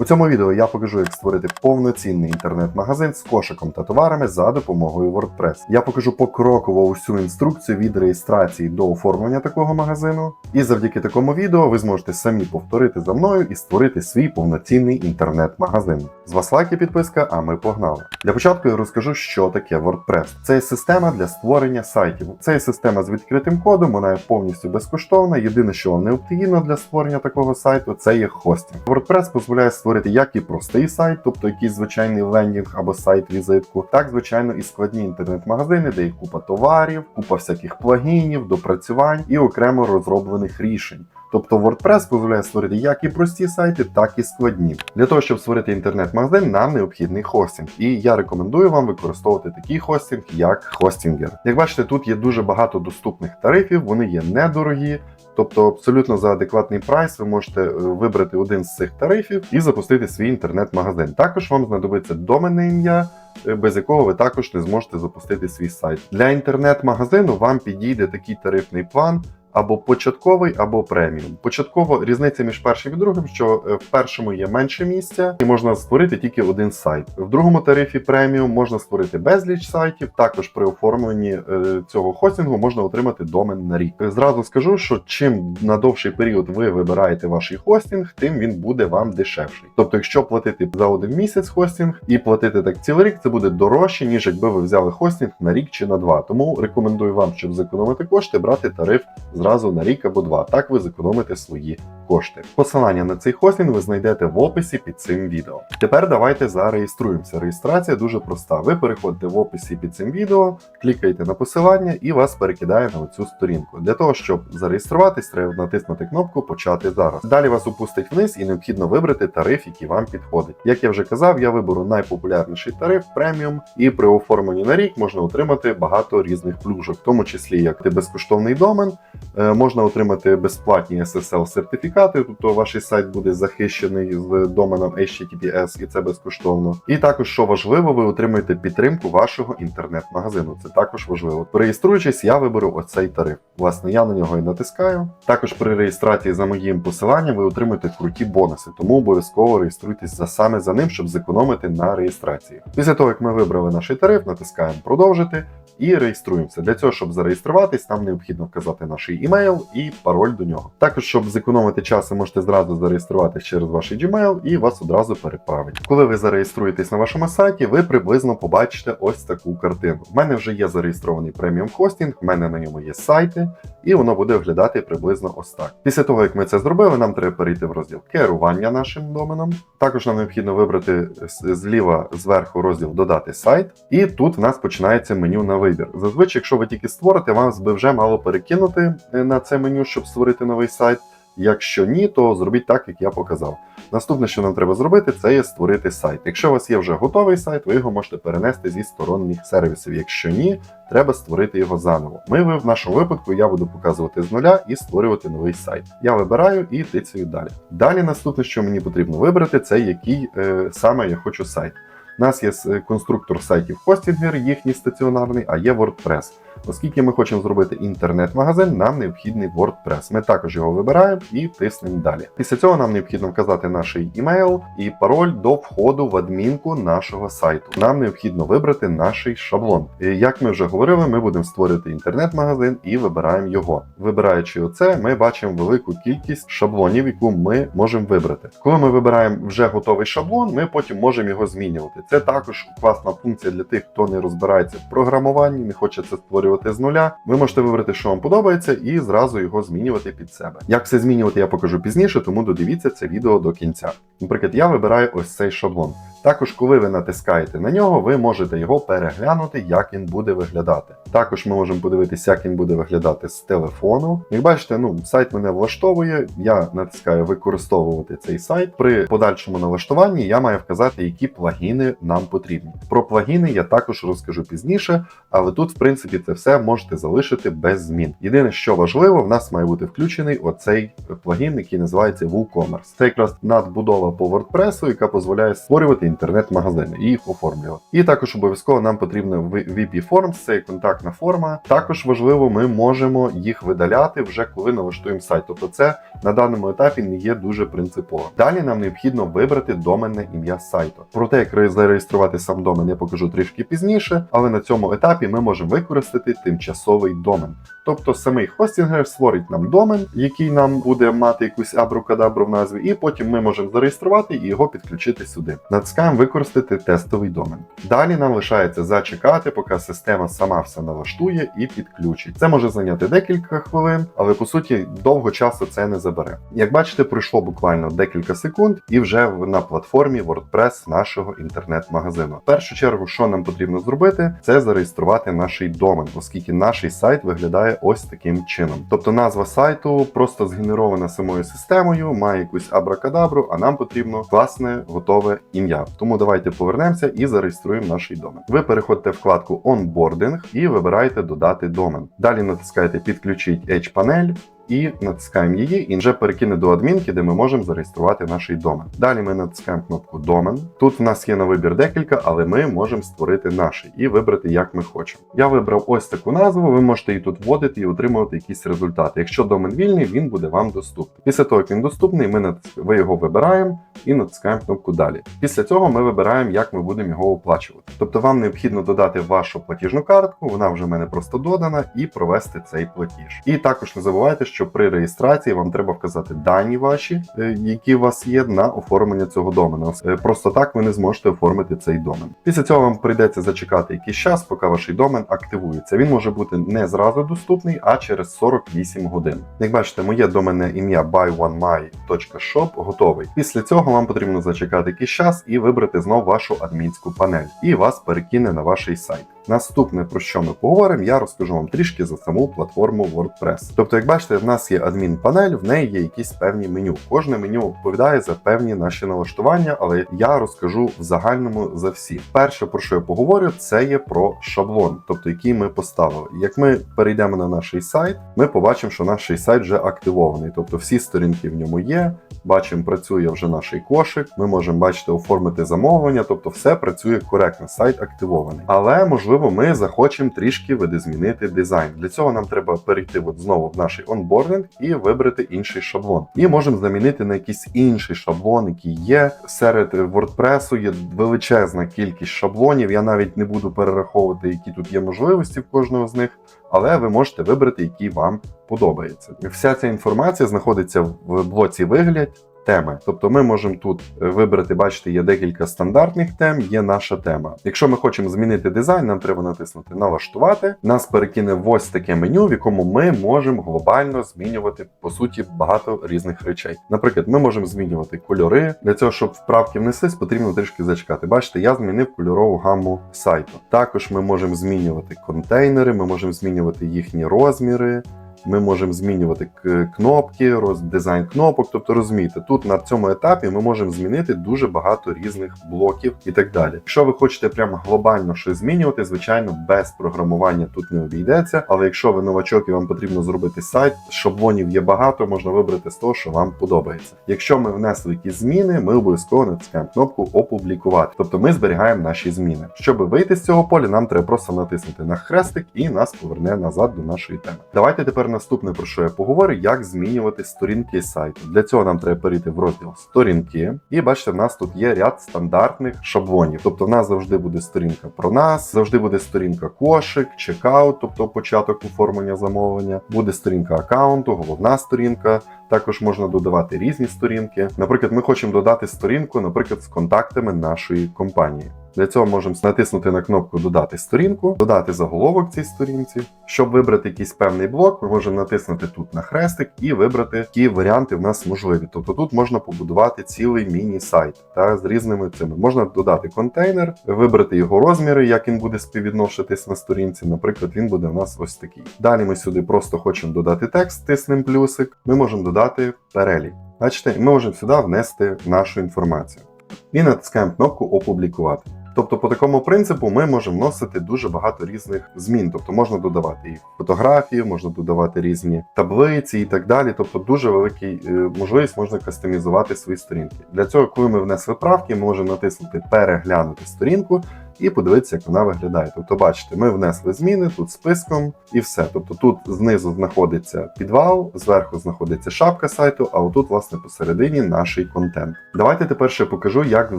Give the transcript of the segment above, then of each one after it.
У цьому відео я покажу, як створити повноцінний інтернет-магазин з кошиком та товарами за допомогою WordPress. Я покажу покроково усю інструкцію від реєстрації до оформлення такого магазину. І завдяки такому відео ви зможете самі повторити за мною і створити свій повноцінний інтернет-магазин. З вас лайк і підписка, а ми погнали. Для початку я розкажу, що таке WordPress. Це система для створення сайтів. Це система з відкритим кодом, вона є повністю безкоштовна. Єдине, що вам необхідно для створення такого сайту, це є хостинг. WordPress дозволяє створити як і простий сайт, тобто якийсь звичайний лендінг або сайт-візитку, так звичайно і складні інтернет-магазини, де є купа товарів, купа всяких плагінів, допрацювань і окремо розроблених рішень. Тобто WordPress дозволяє створити як і прості сайти, так і складні. Для того, щоб створити інтернет-магазин, нам необхідний хостинг. І я рекомендую вам використовувати такий хостинг, як Hostinger. Як бачите, тут є дуже багато доступних тарифів, вони є недорогі. Тобто абсолютно за адекватний прайс ви можете е, вибрати один з цих тарифів і запустити свій інтернет-магазин. Також вам знадобиться доменне ім'я, е, без якого ви також не зможете запустити свій сайт. Для інтернет-магазину вам підійде такий тарифний план. Або початковий, або преміум. Початково різниця між першим і другим, що е, в першому є менше місця, і можна створити тільки один сайт. В другому тарифі преміум можна створити безліч сайтів. Також при оформленні е, цього хостингу можна отримати домен на рік. Зразу скажу, що чим на довший період ви вибираєте ваш хостинг, тим він буде вам дешевший. Тобто, якщо платити за один місяць хостинг і платити так цілий рік, це буде дорожче, ніж якби ви взяли хостинг на рік чи на два. Тому рекомендую вам, щоб зекономити кошти, брати тариф зразу на рік або два. Так ви зекономите свої кошти. Посилання на цей хостинг ви знайдете в описі під цим відео. Тепер давайте зареєструємося. Реєстрація дуже проста. Ви переходите в описі під цим відео, клікаєте на посилання і вас перекидає на оцю сторінку. Для того, щоб зареєструватись, треба натиснути кнопку Почати зараз. Далі вас опустить вниз і необхідно вибрати тариф, який вам підходить. Як я вже казав, я виберу найпопулярніший тариф преміум, і при оформленні на рік можна отримати багато різних плюшок, в тому числі як ти безкоштовний домен. Е, Можна отримати безплатні SSL сертифікати, тобто ваш сайт буде захищений з доменом HTTPS, і це безкоштовно. І також, що важливо, ви отримуєте підтримку вашого інтернет-магазину. Це також важливо. Реєструючись, я виберу оцей тариф. Власне, я на нього і натискаю. Також при реєстрації за моїм посиланням ви отримуєте круті бонуси, тому обов'язково реєструйтесь за саме за ним, щоб зекономити на реєстрації. Після того, як ми вибрали наш тариф, натискаємо продовжити і реєструємося. Для цього, щоб зареєструватись, нам необхідно вказати наш імейл і пароль до нього. Також, щоб зекономити час, ви можете зразу зареєструватись через ваш Gmail і вас одразу переправить. Коли ви зареєструєтесь на вашому сайті, ви приблизно побачите ось таку картину. В мене вже є зареєстрований преміум хостинг, в мене на ньому є сайти, і воно буде виглядати приблизно ось так. Після того, як ми це зробили, нам треба перейти в розділ керування нашим доменом. Також нам необхідно вибрати зліва зверху розділ Додати сайт, і тут в нас починається меню на вибір. Зазвичай, якщо ви тільки створите, вам би вже мало перекинути е, на це меню, щоб створити новий сайт. Якщо ні, то зробіть так, як я показав. Наступне, що нам треба зробити, це є створити сайт. Якщо у вас є вже готовий сайт, ви його можете перенести зі сторонніх сервісів. Якщо ні, треба створити його заново. Ми в нашому випадку я буду показувати з нуля і створювати новий сайт. Я вибираю і тицюю далі. Далі наступне, що мені потрібно вибрати, це який е, саме я хочу сайт. Нас є е, конструктор сайтів Hostinger, їхній стаціонарний, а є WordPress. Оскільки ми хочемо зробити інтернет-магазин, нам необхідний WordPress. Ми також його вибираємо і тиснемо далі. Після цього нам необхідно вказати наш імейл і пароль до входу в адмінку нашого сайту. Нам необхідно вибрати наш шаблон. Як ми вже говорили, ми будемо створити інтернет-магазин і вибираємо його. Вибираючи оце, ми бачимо велику кількість шаблонів, яку ми можемо вибрати. Коли ми вибираємо вже готовий шаблон, ми потім можемо його змінювати. Це також класна функція для тих, хто не розбирається в програмуванні, не хоче це створювати з нуля. Ви можете вибрати, що вам подобається, і зразу його змінювати під себе. Як все змінювати, я покажу пізніше, тому додивіться це відео до кінця. Наприклад, я вибираю ось цей шаблон. Також, коли ви натискаєте на нього, ви можете його переглянути, як він буде виглядати. Також ми можемо подивитися, як він буде виглядати з телефону. Як бачите, ну сайт мене влаштовує. Я натискаю використовувати цей сайт. При подальшому налаштуванні я маю вказати, які плагіни нам потрібні. Про плагіни я також розкажу пізніше, але тут, в принципі, це все можете залишити без змін. Єдине, що важливо, в нас має бути включений оцей плагін, який називається WooCommerce. Це якраз надбудова по WordPress, яка дозволяє створювати інтернет-магазини і їх оформлювати. І також обов'язково нам потрібно VP Forms, це контактна форма. Також важливо, ми можемо їх видаляти вже коли налаштуємо сайт. Тобто це на даному етапі не є дуже принципово. Далі нам необхідно вибрати доменне ім'я сайту. Про те, як зареєструвати сам домен, я покажу трішки пізніше, але на цьому етапі ми можемо використати тимчасовий домен. Тобто самий хостінгер створить нам домен, який нам буде мати якусь абрукадабру в назві, і потім ми можемо зареєструвати і його підключити сюди. Натискаємо використати тестовий домен. Далі нам лишається зачекати, поки система сама все налаштує і підключить. Це може зайняти декілька хвилин, але по суті довго часу це не забере. Як бачите, пройшло буквально декілька секунд, і вже на платформі WordPress нашого інтернет-магазину. В першу чергу, що нам потрібно зробити, це зареєструвати наш домен, оскільки наш сайт виглядає ось таким чином. Тобто назва сайту просто згенерована самою системою, має якусь абракадабру, а нам потрібно власне готове ім'я. Тому давайте повернемося і зареєструємо наш домен. Ви переходите в вкладку Onboarding і вибираєте додати домен. Далі натискаєте підключить Edge панель і натискаємо її, і вже перекине до адмінки, де ми можемо зареєструвати наш домен. Далі ми натискаємо кнопку Домен. Тут в нас є на вибір декілька, але ми можемо створити наш і вибрати, як ми хочемо. Я вибрав ось таку назву. Ви можете її тут вводити і отримувати якісь результати. Якщо домен вільний, він буде вам доступний. Після того, як він доступний, ми ви його вибираємо і натискаємо кнопку Далі. Після цього ми вибираємо, як ми будемо його оплачувати. Тобто вам необхідно додати вашу платіжну картку, вона вже в мене просто додана, і провести цей платіж. І також не забувайте, що при реєстрації вам треба вказати дані ваші, е, які у вас є на оформлення цього домену. Е, Просто так ви не зможете оформити цей домен. Після цього вам прийдеться зачекати якийсь час, поки ваш домен активується. Він може бути не зразу доступний, а через 48 годин. Як бачите, моє доменне ім'я byonemai.shop готовий. Після цього вам потрібно зачекати якийсь час і вибрати знову вашу адмінську панель, і вас перекине на ваш сайт. Наступне, про що ми поговоримо, я розкажу вам трішки за саму платформу WordPress. Тобто, як бачите, в нас є адмінпанель, в неї є якісь певні меню. Кожне меню відповідає за певні наші налаштування, але я розкажу в загальному за всі. Перше, про що я поговорю, це є про шаблон, тобто який ми поставили. Як ми перейдемо на наш сайт, ми побачимо, що наш сайт вже активований, тобто всі сторінки в ньому є. Бачимо, працює вже наш кошик. Ми можемо бачити, оформити замовлення, тобто все працює коректно, сайт активований. Але можливо, ми захочемо трішки видозмінити дизайн. Для цього нам треба перейти от знову в наш онбординг і вибрати інший шаблон. І можемо замінити на якийсь інший шаблон, який є. Серед WordPress є величезна кількість шаблонів. Я навіть не буду перераховувати, які тут є можливості в кожного з них, але ви можете вибрати, який вам подобається. Вся ця інформація знаходиться в блоці вигляд. Теми, тобто ми можемо тут е, вибрати, бачите, є декілька стандартних тем, є наша тема. Якщо ми хочемо змінити дизайн, нам треба натиснути Налаштувати. Нас перекине в ось таке меню, в якому ми можемо глобально змінювати по суті багато різних речей. Наприклад, ми можемо змінювати кольори. Для цього, щоб вправки внеслись, потрібно трішки зачекати. Бачите, я змінив кольорову гамму сайту. Також ми можемо змінювати контейнери, ми можемо змінювати їхні розміри. Ми можемо змінювати кнопки, роз, дизайн кнопок. Тобто, розумієте, тут на цьому етапі ми можемо змінити дуже багато різних блоків і так далі. Якщо ви хочете прямо глобально щось змінювати, звичайно, без програмування тут не обійдеться. Але якщо ви новачок і вам потрібно зробити сайт, шаблонів є багато, можна вибрати з того, що вам подобається. Якщо ми внесли якісь зміни, ми обов'язково натискаємо кнопку опублікувати. Тобто ми зберігаємо наші зміни. Щоб вийти з цього поля, нам треба просто натиснути на хрестик і нас поверне назад до нашої теми. Давайте тепер наступне про що я поговорю, як змінювати сторінки сайту. Для цього нам треба перейти в розділ сторінки, і бачите, в нас тут є ряд стандартних шаблонів. Тобто, в нас завжди буде сторінка про нас, завжди буде сторінка кошик, чекаут, тобто початок оформлення замовлення, буде сторінка аккаунту, головна сторінка. Також можна додавати різні сторінки. Наприклад, ми хочемо додати сторінку, наприклад, з контактами нашої компанії. Для цього можемо натиснути на кнопку Додати сторінку, додати заголовок цій сторінці. Щоб вибрати якийсь певний блок, ми можемо натиснути тут на хрестик і вибрати, які варіанти в нас можливі. Тобто тут можна побудувати цілий міні-сайт та з різними цими. Можна додати контейнер, вибрати його розміри, як він буде співвідношитись на сторінці. Наприклад, він буде у нас ось такий. Далі ми сюди просто хочемо додати текст, тиснемо плюсик. Ми можемо додати перелік. Бачите, ми можемо сюди внести нашу інформацію. І натискаємо кнопку Опублікувати. Тобто, по такому принципу ми можемо вносити дуже багато різних змін. Тобто можна додавати і фотографії, можна додавати різні таблиці і так далі. Тобто, дуже великий е, можливість можна кастомізувати свої сторінки. Для цього, коли ми внесли правки, ми можемо натиснути переглянути сторінку. І подивитися, як вона виглядає. Тобто, бачите, ми внесли зміни тут списком і все. Тобто тут знизу знаходиться підвал, зверху знаходиться шапка сайту, а отут, власне, посередині наш контент. Давайте тепер ще покажу, як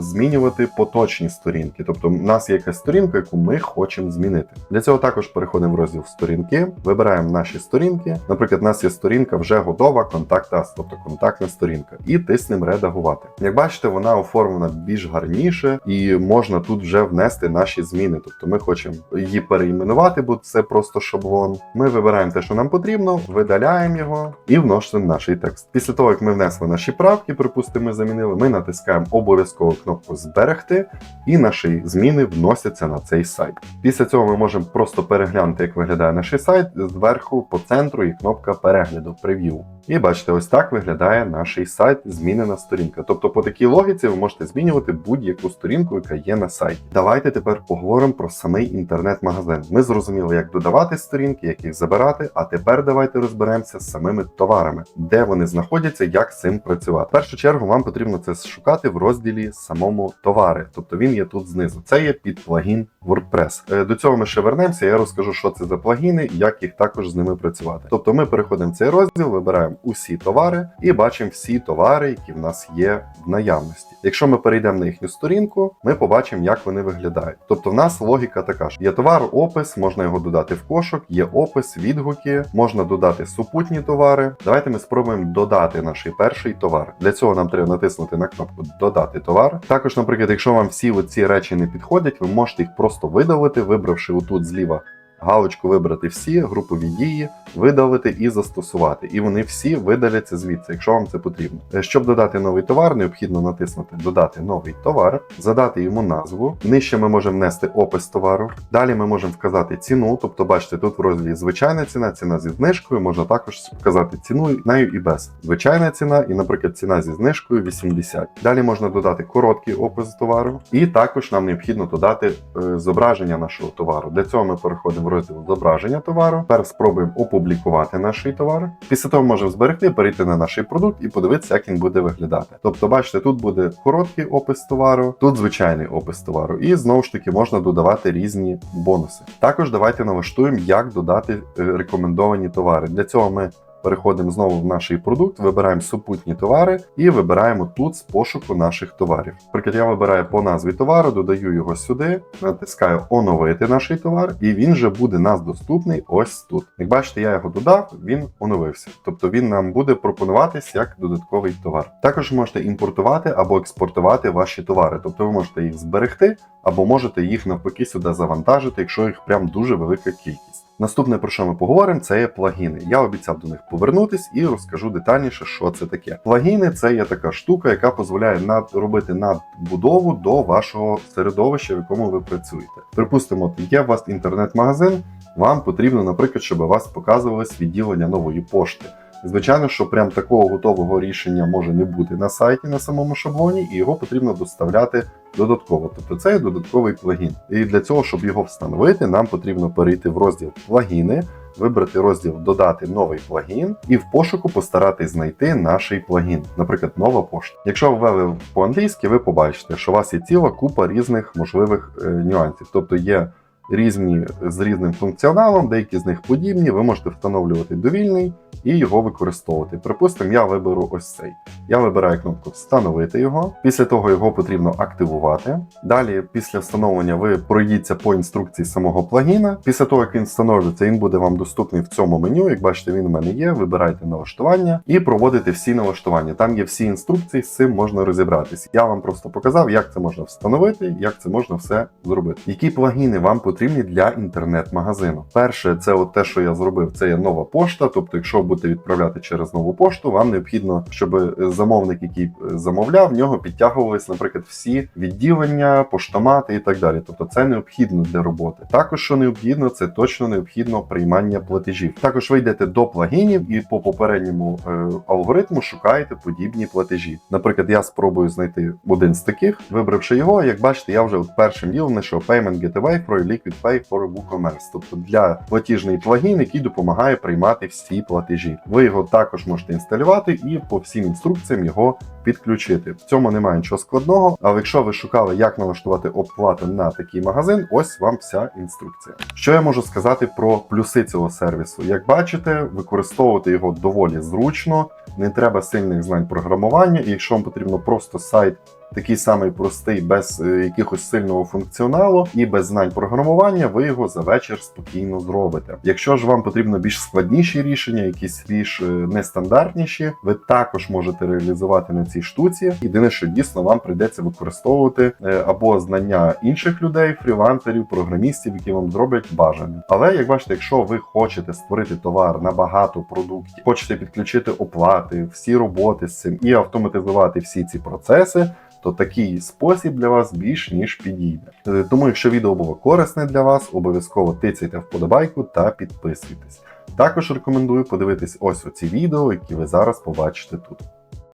змінювати поточні сторінки. Тобто, у нас є якась сторінка, яку ми хочемо змінити. Для цього також переходимо в розділ сторінки, вибираємо наші сторінки. Наприклад, у нас є сторінка вже готова, контакт ас, тобто контактна сторінка, і тиснемо редагувати. Як бачите, вона оформлена більш гарніше, і можна тут вже внести наші зміни. Тобто ми хочемо її переіменувати, бо це просто шаблон. Ми вибираємо те, що нам потрібно, видаляємо його і вносимо наш текст. Після того, як ми внесли наші правки, припустимо, ми замінили, ми натискаємо обов'язково кнопку Зберегти, і наші зміни вносяться на цей сайт. Після цього ми можемо просто переглянути, як виглядає наш сайт. Зверху по центру є кнопка перегляду прев'ю. І бачите, ось так виглядає наш сайт, змінена сторінка. Тобто, по такій логіці ви можете змінювати будь-яку сторінку, яка є на сайті. Давайте тепер поговоримо про самий інтернет-магазин. Ми зрозуміли, як додавати сторінки, як їх забирати. А тепер давайте розберемося з самими товарами, де вони знаходяться, як з цим працювати. В першу чергу вам потрібно це шукати в розділі самому товари, тобто він є тут знизу. Це є під плагін WordPress. Е, До цього ми ще вернемося. Я розкажу, що це за плагіни як їх також з ними працювати. Тобто ми переходимо в цей розділ, вибираємо усі товари і бачимо всі товари, які в нас є в наявності. Якщо ми перейдемо на їхню сторінку, ми побачимо, як вони виглядають. Тобто, в нас логіка така ж: є товар, опис, можна його додати в кошик, є опис, відгуки, можна додати супутні товари. Давайте ми спробуємо додати наш перший товар. Для цього нам треба натиснути на кнопку Додати товар. Також, наприклад, якщо вам всі ці речі не підходять, ви можете їх просто видалити, вибравши отут зліва галочку вибрати всі, групові дії, видалити і застосувати. І вони всі видаляться звідси, якщо вам це потрібно. Е, Щоб додати новий товар, необхідно натиснути Додати новий товар, задати йому назву. Нижче ми можемо внести опис товару. Далі ми можемо вказати ціну. Тобто, бачите, тут в розділі звичайна ціна, ціна зі знижкою, можна також вказати ціну нею і без. Звичайна ціна, і, наприклад, ціна зі знижкою 80. Далі можна додати короткий опис товару, і також нам необхідно додати е, зображення нашого товару. Для цього ми переходимо в розділ зображення товару. Тепер спробуємо опублікувати наш товар. Після того можемо зберегти, перейти на наш продукт і подивитися, як він буде виглядати. Тобто, бачите, тут буде короткий опис товару, тут звичайний опис товару, і знову ж таки можна додавати різні бонуси. Також давайте налаштуємо, як додати е, рекомендовані товари. Для цього ми Переходимо знову в наш продукт, вибираємо супутні товари і вибираємо тут з пошуку наших товарів. Наприклад, я вибираю по назві товару, додаю його сюди, натискаю оновити наш товар, і він вже буде нас доступний ось тут. Як бачите, я його додав, він оновився. Тобто він нам буде пропонуватись як додатковий товар. Також можете імпортувати або експортувати ваші товари, тобто ви можете їх зберегти, або можете їх навпаки сюди завантажити, якщо їх прям дуже велика кількість. Наступне, про що ми поговоримо, це є плагіни. Я обіцяв до них повернутись і розкажу детальніше, що це таке. Плагіни це є така штука, яка дозволяє над робити надбудову до вашого середовища, в якому ви працюєте. Припустимо, є у вас інтернет-магазин. Вам потрібно, наприклад, щоб у вас показувалось відділення нової пошти. Звичайно, що прям такого готового рішення може не бути на сайті на самому шаблоні, і його потрібно доставляти додатково. Тобто це є додатковий плагін. І для цього, щоб його встановити, нам потрібно перейти в розділ плагіни, вибрати розділ Додати новий плагін і в пошуку постаратись знайти наш плагін, наприклад, нова пошта. Якщо ввели по-англійськи, ви побачите, що у вас є ціла купа різних можливих е, нюансів. Тобто є різні з різним функціоналом, деякі з них подібні, ви можете встановлювати довільний і його використовувати. Припустимо, я виберу ось цей. Я вибираю кнопку Встановити його. Після того його потрібно активувати. Далі, після встановлення, ви пройдіться по інструкції самого плагіна. Після того, як він встановлюється, він буде вам доступний в цьому меню. Як бачите, він у мене є. Вибирайте налаштування і проводите всі налаштування. Там є всі інструкції, з цим можна розібратися. Я вам просто показав, як це можна встановити, як це можна все зробити. Які плагіни вам потрібні потрібні для інтернет-магазину. Перше, це от те, що я зробив, це є нова пошта. Тобто, якщо будете відправляти через нову пошту, вам необхідно, щоб замовник, який е, замовляв, в нього підтягувались, наприклад, всі відділення, поштомати і так далі. Тобто, це необхідно для роботи. Також що необхідно, це точно необхідно приймання платежів. Також ви йдете до плагінів і по попередньому е, алгоритму шукаєте подібні платежі. Наприклад, я спробую знайти один з таких, вибравши його, як бачите, я вже от першим ділом знайшов Payment Gateway for Liquid Pay for WooCommerce, тобто для платіжний плагін, який допомагає приймати всі платежі. Ви його також можете інсталювати і по всім інструкціям його підключити. В цьому немає нічого складного. Але якщо ви шукали, як налаштувати оплату на такий магазин, ось вам вся інструкція. Що я можу сказати про плюси цього сервісу? Як бачите, використовувати його доволі зручно, не треба сильних знань програмування, і якщо вам потрібно просто сайт. Такий самий простий, без е, якихось сильного функціоналу і без знань програмування, ви його за вечір спокійно зробите. Якщо ж вам потрібно більш складніші рішення, якісь більш е, нестандартніші, ви також можете реалізувати на цій штуці. Єдине, що дійсно вам прийдеться використовувати е, або знання інших людей, фрілансерів, програмістів, які вам зроблять бажане. Але як бачите, якщо ви хочете створити товар на багато продуктів, хочете підключити оплати, всі роботи з цим і автоматизувати всі ці процеси то такий спосіб для вас більш ніж підійде. Е, Тому, якщо відео було корисне для вас, обов'язково тицяйте вподобайку та підписуйтесь. Також рекомендую подивитись ось оці відео, які ви зараз побачите тут.